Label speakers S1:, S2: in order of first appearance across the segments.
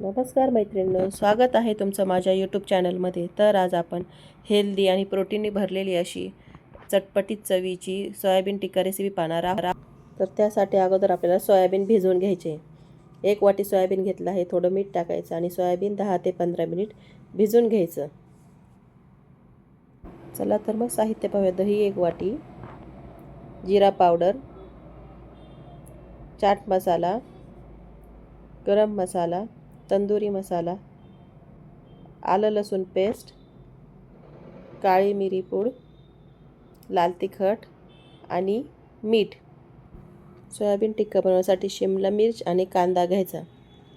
S1: नमस्कार मैत्रिणींनो स्वागत आहे तुमचं माझ्या यूट्यूब चॅनलमध्ये तर आज आपण हेल्दी आणि प्रोटीनने भरलेली अशी चटपटीत चवीची सोयाबीन टिक्का रेसिपी पाहणार आहोत. तर त्यासाठी अगोदर आपल्याला सोयाबीन भिजवून घ्यायचे. एक वाटी सोयाबीन घेतलं आहे थोडं मीठ टाकायचं आणि सोयाबीन दहा ते पंधरा मिनिट भिजून घ्यायचं. चला तर मग साहित्य पाहूया दही एक वाटी जिरा पावडर चाट मसाला गरम मसाला तंदुरी मसाला आलं लसूण पेस्ट काळी मिरी पूड लाल तिखट आणि मीठ. सोयाबीन टिक्का बनवण्यासाठी शिमला मिर्च आणि कांदा घ्यायचा.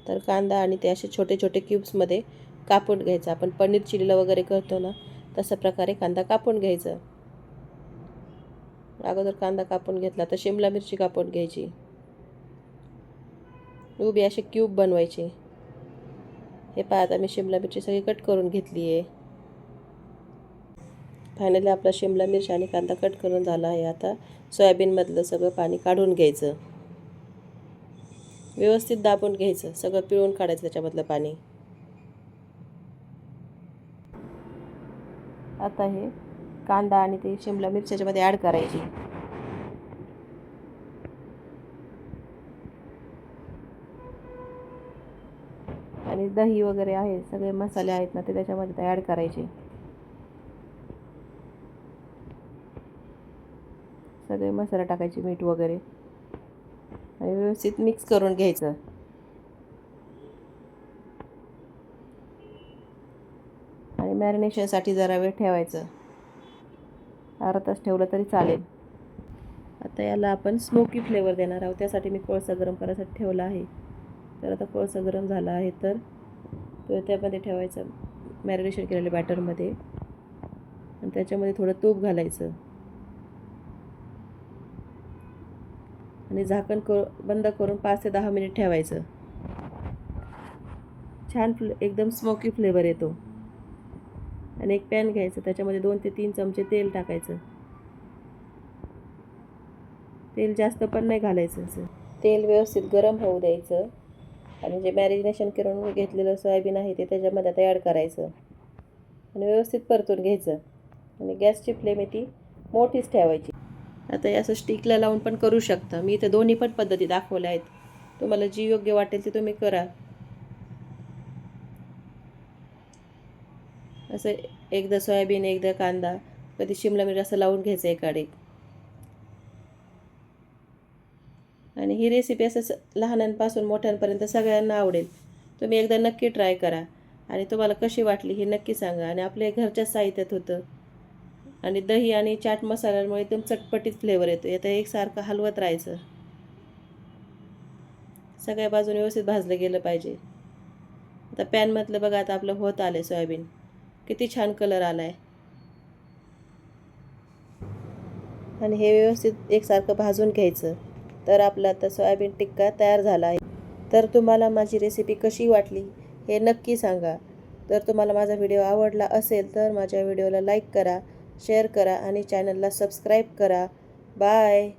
S1: तर कांदा आणि ते असे छोटे छोटे क्यूब्समध्ये कापून घ्यायचा. आपण पनीर चिलीला वगैरे करतो ना तशा प्रकारे कांदा कापून घ्यायचा. अगोदर कांदा कापून घेतला तर शिमला मिरची कापून घ्यायची. उभी असे क्यूब बनवायचे. हे पहा आता मी शिमला मिरची सगळी कट करून घेतली आहे. फायनली आपला शिमला मिरची आणि कांदा कट करून झाला आहे आता. सोयाबीनमधलं सगळं पाणी काढून घ्यायचं. व्यवस्थित दाबून घ्यायचं सगळं पिळून काढायचं त्याच्यामधलं पाणी. आता हे कांदा आणि ते शिमला मिरच्याच्यामध्ये ॲड करायची. आणि दही वगैरे आहे सगळे मसाले आहेत ना ते त्याच्यामध्ये ॲड करायचे. सगळे मसाला टाकायचे मीठ वगैरे. आणि व्यवस्थित मिक्स करून घ्यायचं. आणि मॅरिनेशनसाठी जरा वेळ ठेवायचं. अर्धा तास ठेवलं तरी चालेल. आता याला आपण स्मोकी फ्लेवर देणार आहोत त्यासाठी मी कोळसा गरम करायसाठी ठेवला आहे. तर आता कोळसा गरम झाला आहे तर तो त्यामध्ये ठेवायचा मॅरिनेशन केलेल्या बॅटरमध्ये आणि त्याच्यामध्ये थोडं तूप घालायचं. आणि झाकण कर बंद करून पाच ते दहा मिनिट ठेवायचं. छान फ्ले एकदम स्मोकी फ्लेवर येतो. आणि एक पॅन घ्यायचं त्याच्यामध्ये दोन ते तीन चमचे तेल टाकायचं. तेल जास्त पण नाही घालायचं. तेल व्यवस्थित गरम होऊ द्यायचं. आणि जे मॅरिनेशन करून घेतलेलं सोयाबीन आहे ते त्याच्यामध्ये आता ॲड करायचं. आणि व्यवस्थित परतून घ्यायचं. आणि गॅसची फ्लेम आहे ती मोठीच ठेवायची. आता हे असं स्टिकला लावून पण करू शकता. मी इथं दोन्ही पण पद्धती दाखवल्या आहेत. तुम्हाला जी योग्य वाटेल ती तुम्ही करा. असं एकदा सोयाबीन एकदा कांदा. कधी शिमला मिरच असं लावून घ्यायचं एकाडे आणि ही रेसिपी असं लहानांपासून मोठ्यांपर्यंत सगळ्यांना आवडेल. तुम्ही एकदा नक्की ट्राय करा. आणि तुम्हाला कशी वाटली हे नक्की सांगा. आणि आपल्या घरच्या साहित्यात होतं. आणि दही आणि चाट मसाल्यामुळे एकदम चटपटीत फ्लेवर येतो. येतं एकसारखं हलवत राहायचं. सगळ्या बाजूने व्यवस्थित भाजलं गेलं पाहिजे. आता पॅनमधलं बघा आता आपलं होत आलं आहे सोयाबीन. किती छान कलर आला आहे आणि हे व्यवस्थित एकसारखं भाजून घ्यायचं. तर आपला आता सोयाबीन टिक्का तयार झाला आहे. तर तुम्हाला माझी रेसिपी कशी वाटली हे नक्की सांगा. जर तुम्हाला माझा व्हिडिओ आवडला असेल तर माझ्या व्हिडिओला लाईक करा शेअर करा आणि चॅनलला सबस्क्राईब करा. बाय